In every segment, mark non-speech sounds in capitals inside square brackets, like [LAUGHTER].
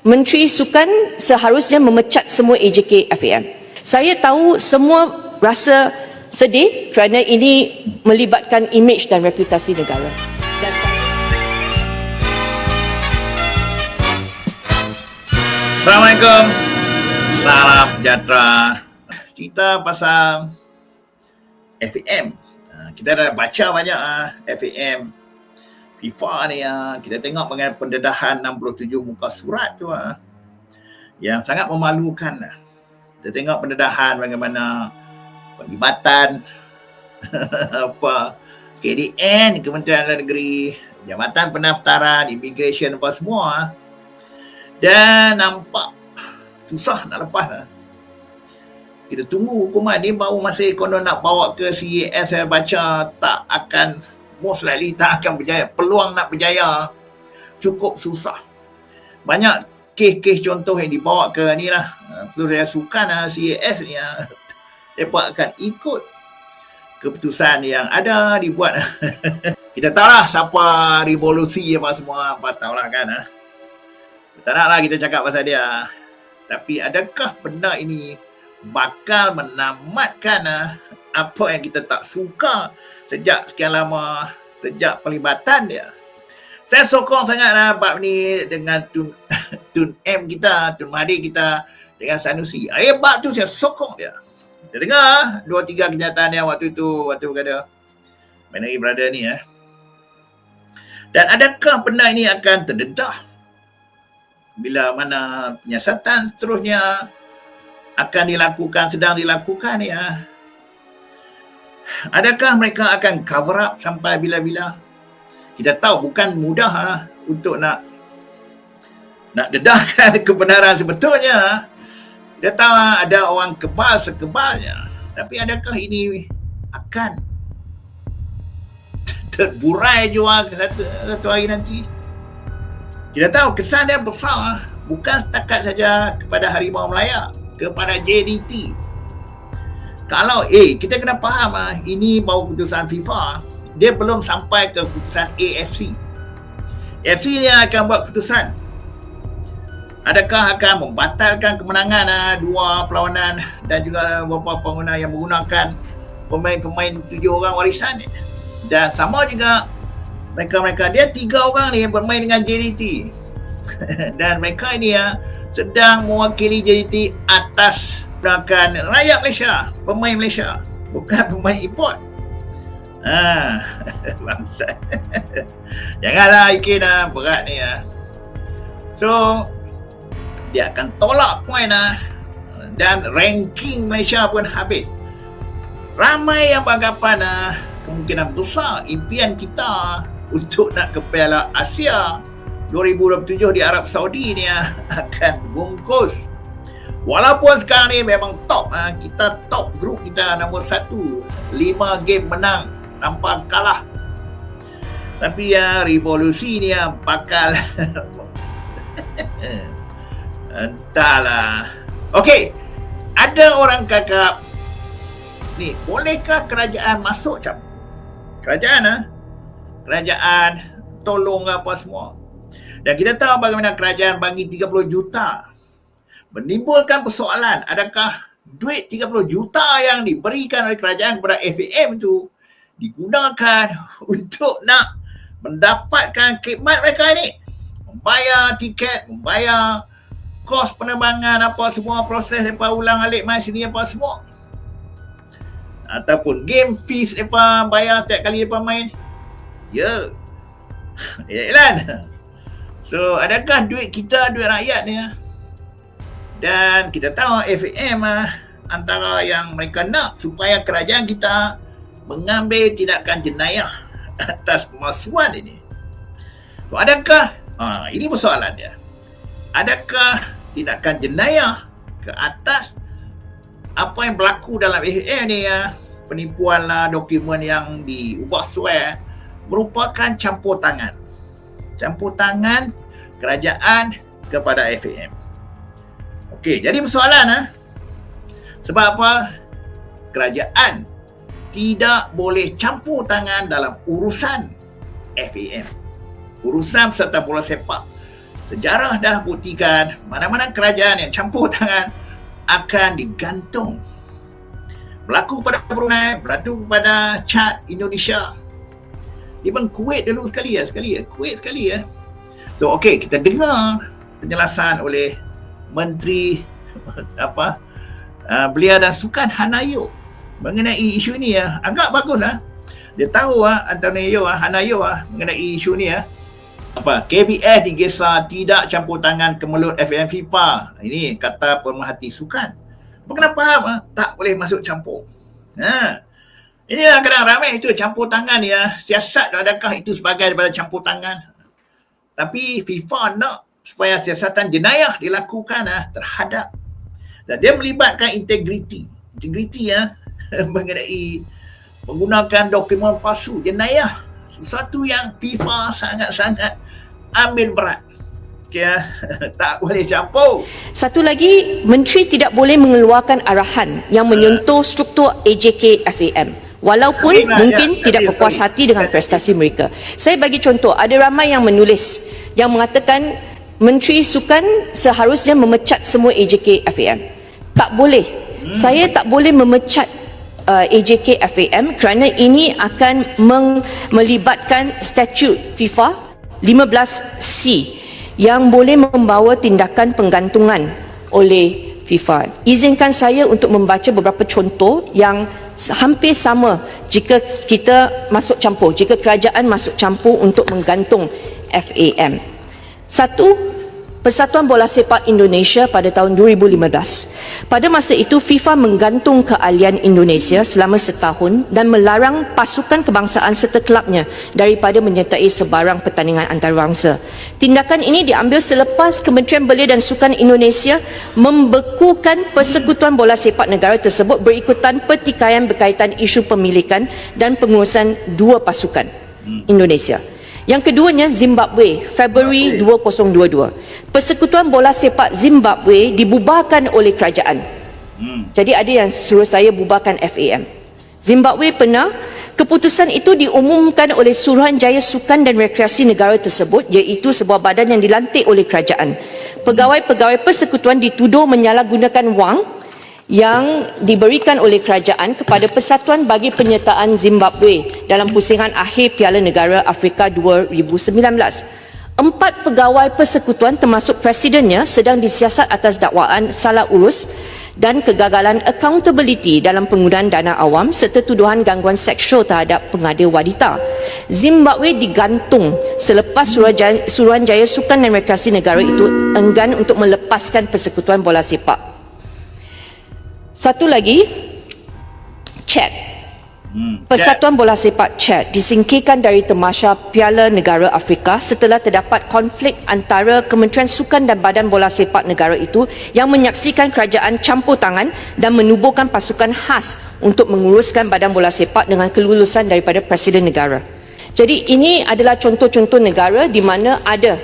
Menteri Sukan seharusnya memecat semua AJK FAM. Saya tahu semua rasa sedih kerana ini melibatkan imej dan reputasi negara. Assalamualaikum. Salam sejahtera. Cerita pasal FAM. Ah, Kita dah baca banyak ah, FAM. FIFA ni ah. Kita tengok mengenai pendedahan 67 muka surat tu ah. Yang sangat memalukan lah. Kita tengok pendedahan bagaimana pelibatan [LAUGHS] apa KDN Kementerian Dalam Negeri, Jabatan Pendaftaran, Immigration apa semua ah. Dan nampak susah nak lepas lah. Kita tunggu hukuman ni baru masih konon nak bawa ke CAS saya baca tak akan most likely tak akan berjaya. Peluang nak berjaya cukup susah. Banyak kes-kes contoh yang dibawa ke ni lah. Betul saya suka lah CAS ni lah. [LAUGHS] Mereka akan ikut keputusan yang ada dibuat. [LAUGHS] kita tahu lah siapa revolusi apa semua. Apa tahu lah kan. ah. Tak nak lah kita cakap pasal dia. Tapi adakah benda ini bakal menamatkan ah, apa yang kita tak suka sejak sekian lama, sejak pelibatan dia. Saya sokong sangat lah bab ni dengan Tun, [LAUGHS] Tun M kita, Tun Mahathir kita dengan Sanusi. Eh, bab tu saya sokong dia. Kita dengar dua tiga kenyataan yang waktu itu, waktu kata Manary Brother ni eh. Dan adakah benda ini akan terdedah bila mana penyiasatan seterusnya akan dilakukan, sedang dilakukan ya. Adakah mereka akan cover up sampai bila-bila? Kita tahu bukan mudah ha, untuk nak nak dedahkan [LAUGHS] kebenaran sebetulnya. Kita tahu ha, ada orang kebal sekebalnya. Tapi adakah ini akan [LAUGHS] terburai jua ke satu, satu hari nanti? Kita tahu kesan dia besar ah. bukan setakat saja kepada Harimau Melaya, kepada JDT. Kalau eh kita kena faham ah ini baru keputusan FIFA, dia belum sampai ke keputusan AFC. AFC ni akan buat keputusan. Adakah akan membatalkan kemenangan ah, dua perlawanan dan juga beberapa pengguna yang menggunakan pemain-pemain tujuh orang warisan ni. Dan sama juga mereka-mereka dia tiga orang ni yang bermain dengan JDT [LAUGHS] dan mereka ini ya sedang mewakili JDT atas gerakan rakyat Malaysia pemain Malaysia bukan pemain import. [LAUGHS] Ah bangsa janganlah ikin lah berat ni ya. So dia akan tolak poin lah dan ranking Malaysia pun habis. Ramai yang beranggapan lah kemungkinan besar impian kita untuk nak ke Piala Asia 2027 di Arab Saudi ni ah, akan bungkus. Walaupun sekarang ni memang top ah, kita top grup kita nombor satu, lima game menang tanpa kalah. Tapi ya revolusi ni ya bakal [LAUGHS] entahlah. Okey, ada orang cakap ni bolehkah kerajaan masuk campur? Kerajaan ah, kerajaan tolong apa semua. Dan kita tahu bagaimana kerajaan bagi 30 juta. Menimbulkan persoalan, adakah duit 30 juta yang diberikan oleh kerajaan kepada FAM itu digunakan [LAUGHS] untuk nak mendapatkan khidmat mereka ini? Membayar tiket, membayar kos penerbangan apa semua proses mereka ulang alik mai sini apa semua. Ataupun game fees mereka bayar setiap kali mereka main. Ya. [LAUGHS] Ya Elan. So adakah duit kita duit rakyat ni? Dan kita tahu FAM ah, antara yang mereka nak supaya kerajaan kita mengambil tindakan jenayah [LAUGHS] atas pemalsuan ini. So adakah ha, ini persoalan dia. Adakah tindakan jenayah ke atas apa yang berlaku dalam FAM ni ya penipuan lah dokumen yang diubah swear merupakan campur tangan. Campur tangan kerajaan kepada FAM. Okey, jadi persoalan ah. Sebab apa? Kerajaan tidak boleh campur tangan dalam urusan FAM. Urusan serta bola sepak. sejarah dah buktikan mana-mana kerajaan yang campur tangan akan digantung. Berlaku pada Brunei, berlaku pada Chad, Indonesia. Even Kuwait dulu sekali ya, sekali ya. Kuwait sekali ya. So okey, kita dengar penjelasan oleh Menteri [LAUGHS] apa uh, belia dan sukan Hanayo mengenai isu ini ya. Agak bagus ah. Dia tahu ah Antonio ah Hanayo ah mengenai isu ni ya. Apa KBS digesar tidak campur tangan ke mulut FAM FIFA. Ini kata pemerhati sukan. Apa kenapa ah, tak boleh masuk campur? Ha. Ini kadang ramai itu campur tangan ya. Siasat adakah itu sebagai daripada campur tangan? Tapi FIFA nak supaya siasatan jenayah dilakukan ah, terhadap dan dia melibatkan integriti. Integriti ya [LAUGHS] mengenai menggunakan dokumen palsu jenayah. Sesuatu yang FIFA sangat-sangat ambil berat. Okay, ah. [LAUGHS] tak boleh campur. Satu lagi, Menteri tidak boleh mengeluarkan arahan yang menyentuh struktur AJK FAM. Walaupun Baiklah, mungkin ya. tidak berpuas hati dengan prestasi mereka. Saya bagi contoh, ada ramai yang menulis yang mengatakan Menteri Sukan seharusnya memecat semua AJK FAM. Tak boleh. Hmm. Saya tak boleh memecat uh, AJK FAM kerana ini akan meng- melibatkan statut FIFA 15C yang boleh membawa tindakan penggantungan oleh FIFA. Izinkan saya untuk membaca beberapa contoh yang hampir sama jika kita masuk campur, jika kerajaan masuk campur untuk menggantung FAM. Satu, Persatuan Bola Sepak Indonesia pada tahun 2015. Pada masa itu FIFA menggantung keahlian Indonesia selama setahun dan melarang pasukan kebangsaan serta kelabnya daripada menyertai sebarang pertandingan antarabangsa. Tindakan ini diambil selepas Kementerian Belia dan Sukan Indonesia membekukan Persekutuan Bola Sepak Negara tersebut berikutan pertikaian berkaitan isu pemilikan dan pengurusan dua pasukan Indonesia. Yang keduanya Zimbabwe, Februari 2022. Persekutuan Bola Sepak Zimbabwe dibubarkan oleh kerajaan. Jadi ada yang suruh saya bubarkan FAM. Zimbabwe pernah keputusan itu diumumkan oleh Suruhanjaya Sukan dan Rekreasi Negara tersebut iaitu sebuah badan yang dilantik oleh kerajaan. Pegawai-pegawai persekutuan dituduh menyalahgunakan wang yang diberikan oleh kerajaan kepada Persatuan bagi Penyertaan Zimbabwe dalam pusingan akhir Piala Negara Afrika 2019. Empat pegawai persekutuan termasuk presidennya sedang disiasat atas dakwaan salah urus dan kegagalan accountability dalam penggunaan dana awam serta tuduhan gangguan seksual terhadap pengada wanita. Zimbabwe digantung selepas Suruhanjaya, Sukan dan Rekreasi Negara itu enggan untuk melepaskan persekutuan bola sepak. Satu lagi, Chad. Hmm. Persatuan Bola Sepak Chad disingkirkan dari temasha Piala Negara Afrika setelah terdapat konflik antara Kementerian Sukan dan Badan Bola Sepak negara itu yang menyaksikan kerajaan campur tangan dan menubuhkan pasukan khas untuk menguruskan Badan Bola Sepak dengan kelulusan daripada Presiden negara. Jadi ini adalah contoh-contoh negara di mana ada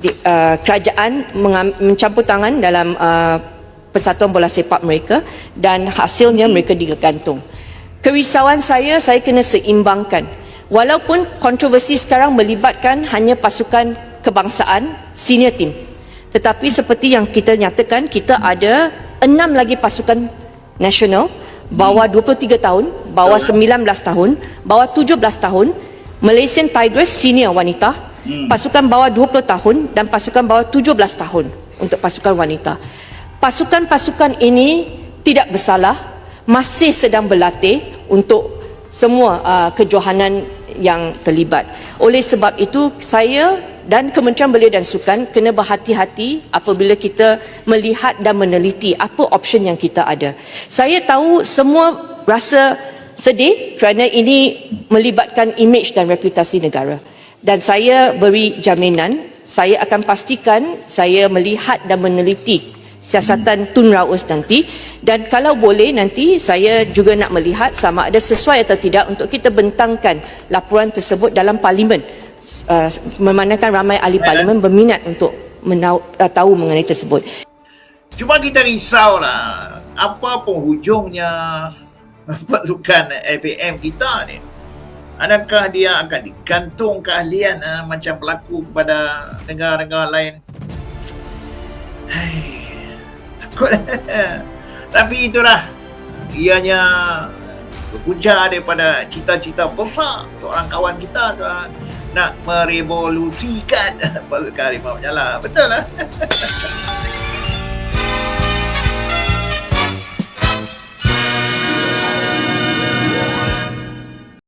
di, uh, kerajaan mencampur tangan dalam uh, persatuan bola sepak mereka dan hasilnya mereka digantung. Kerisauan saya, saya kena seimbangkan. Walaupun kontroversi sekarang melibatkan hanya pasukan kebangsaan senior team. Tetapi seperti yang kita nyatakan, kita ada enam lagi pasukan nasional bawah 23 tahun, bawah 19 tahun, bawah 17 tahun, Malaysian Tigers senior wanita, pasukan bawah 20 tahun dan pasukan bawah 17 tahun untuk pasukan wanita. Pasukan-pasukan ini tidak bersalah, masih sedang berlatih untuk semua uh, kejohanan yang terlibat. Oleh sebab itu, saya dan Kementerian Belia dan Sukan kena berhati-hati apabila kita melihat dan meneliti apa option yang kita ada. Saya tahu semua rasa sedih kerana ini melibatkan imej dan reputasi negara. Dan saya beri jaminan, saya akan pastikan saya melihat dan meneliti siasatan Tun Raus nanti dan kalau boleh nanti saya juga nak melihat sama ada sesuai atau tidak untuk kita bentangkan laporan tersebut dalam parlimen uh, memandangkan ramai ahli parlimen berminat untuk menau, uh, tahu mengenai tersebut. Cuma kita risaulah apa penghujungnya pasukan FAM kita ni. Adakah dia akan digantung keahlian uh, macam berlaku kepada negara-negara lain? Hai, takut. [LAUGHS] Tapi itulah ianya berpunca daripada cita-cita besar seorang kawan kita tuan nak merevolusikan [LAUGHS] pasukan harimau menyala. Betul lah. [LAUGHS]